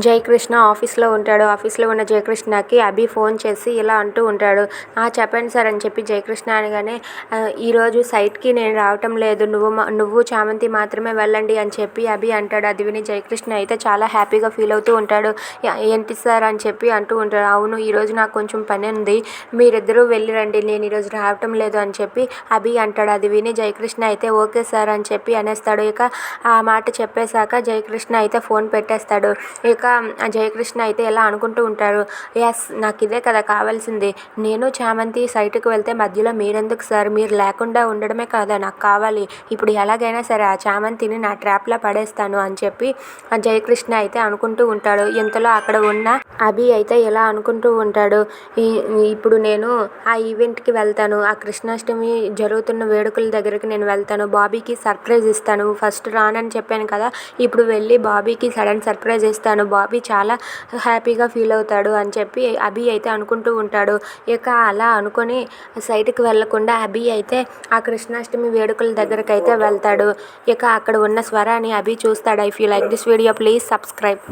జయకృష్ణ ఆఫీస్లో ఉంటాడు. ఆఫీస్లో ఉన్న జయకృష్ణకి అభి ఫోన్ చేసి ఇలా అంటూ ఉంటాడు. "ఆ, చెప్పండి సార్ అని చెప్పి జయకృష్ణ అనగానే ఈరోజు సైట్కి నేను రావటం లేదు. నువ్వు మా- నువ్వు చామంతి మాత్రమే వెళ్ళండి అని చెప్పి అభి అంటాడు. అది విని జయకృష్ణ అయితే చాలా హ్యాపీగా ఫీల్ అవుతూ ఉంటాడు. ఏంటి సార్ అని చెప్పి అంటూ ఉంటాడు. అవును ఈరోజు నాకు కొంచెం పని ఉంది. మీరిద్దరూ వెళ్ళి రండి. నేను ఈరోజు రావటం లేదు అని చెప్పి అభి అంటాడు. అది విని జయకృష్ణ అయితే ఓకే సార్ అని చెప్పి అనేస్తాడు. ఇక ఆ మాట చెప్పేశాక జయకృష్ణ అయితే ఫోన్ పెట్టేస్తాడు. ఇక జయకృష్ణ అయితే ఎలా అనుకుంటూ ఉంటారు? ఎస్ నాకు ఇదే కదా కావాల్సింది. నేను చామంతి సైట్కి వెళ్తే మధ్యలో మీరెందుకు సార్? మీరు లేకుండా ఉండడమే కదా? నాకు కావాలి. ఇప్పుడు ఎలాగైనా సరే ఆ చామంతిని నా ట్రాప్లో పడేస్తాను అని చెప్పి ఆ జయకృష్ణ అయితే అనుకుంటూ ఉంటాడు. ఇంతలో అక్కడ ఉన్న అభి అయితే ఎలా అనుకుంటూ ఉంటాడు? ఇప్పుడు నేను ఆ ఈవెంట్కి వెళ్తాను. ఆ కృష్ణాష్టమి జరుగుతున్న వేడుకల దగ్గరికి నేను వెళ్తాను. బాబీకి సర్ప్రైజ్ ఇస్తాను. ఫస్ట్ రానని చెప్పాను కదా. ఇప్పుడు వెళ్ళి బాబీకి సడన్ సర్ప్రైజ్ ఇస్తాను. బాబీ చాలా హ్యాపీగా ఫీల్ అవుతాడు అని చెప్పి అభి అయితే అనుకుంటూ ఉంటాడు. ఇక అలా అనుకొని సైట్కి వెళ్ళకుండా అభి అయితే ఆ కృష్ణాష్టమి వేడుకల దగ్గరకు అయితే వెళ్తాడు. ఇక అక్కడ ఉన్న స్వరాన్ని అభి చూస్తాడు. I feel like this video please subscribe